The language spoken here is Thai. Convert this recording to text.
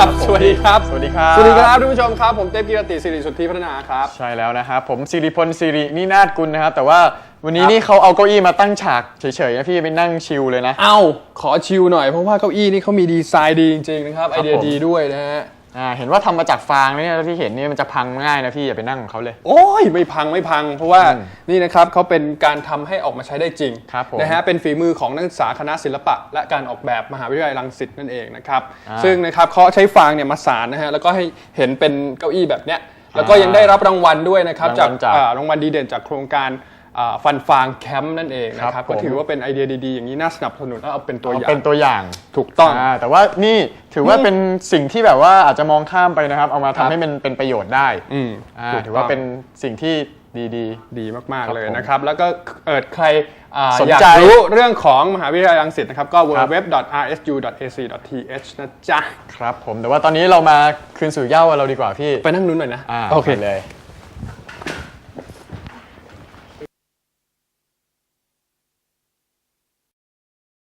ผมสวัสดีครับ สวัสดีครับ สวัสดีครับท่านผู้ชมครับ ผมเต้กิรติสิริสุทธิพัฒนาครับ ใช่แล้วนะครับผมสิริพลสิรินินาถกุลนะครับ แต่ว่าวันนี้นี่เขาเอาเก้าอี้มาตั้งฉากเฉยๆนะพี่ไปนั่งชิลเลยนะ เอ้า ขอชิลหน่อยเพราะว่าเก้าอี้นี่เขามีดีไซน์ดีจริงๆนะครับไอเดียผมดีด้วยนะฮะ อ่าเห็นว่าทำมาจากฟางนะเนี่ยแล้วที่เห็นเนี่ยมันจะพังง่ายนะพี่อย่าไปนั่งของเขาเลย โอ้ยไม่พังไม่พัง เพราะว่าอืมนี่นะครับเขาเป็นการทำให้ออกมาใช้ได้จริงครับผมนะฮะเป็นฝีมือของนักศึกษาคณะศิลปะ และการออกแบบมหาวิทยาลัยรังสิตนั่นเองนะครับอ่าซึ่งนะครับเขาใช้ฟางเนี่ยมาสานนะฮะแล้วก็ให้เห็นเป็นเก้าอี้แบบเนี้ยแล้วก็อ่ายัยังได้รับรางวัลด้วยนะครับรางวัลจาก อ่ารางวัลดีเด่นจากโครงการอ่า ฟันฟางแคมป์นั่นเองนะคครัรับบก็ผมถือว่าเป็นไอเดียดีๆ อย่างนี้น่าสนับสนุนและเอาเป็นตัวอเอาย่าง เป็นตัวอย่างถูกต้องอ่าแต่ว่านี่ถือว่าเป็นสิ่งที่แบบว่าอาจจะมองข้ามไปนะครับ เอามาครัทำบให้มันเป็นประโยชน์ได้อืมอ่าถูกถือว่าต้องเป็นสิ่งที่ดีดีมาก ครัๆบเลยผมนะครับ แล้วก็เอิดใครอ่าสนอยากใจ รู้เรื่องของมหาวิทยาลัยรังสิตนะครับ ก็ครับ www.rsu.ac.th นะจ๊ะๆครับผมแต่ว่าตอนนี้เรามาคืนสู่เหย้าเราดีกว่าพี่ ไปนั่งนู้นหน่อยนะ อ่าโอเค ไปเลย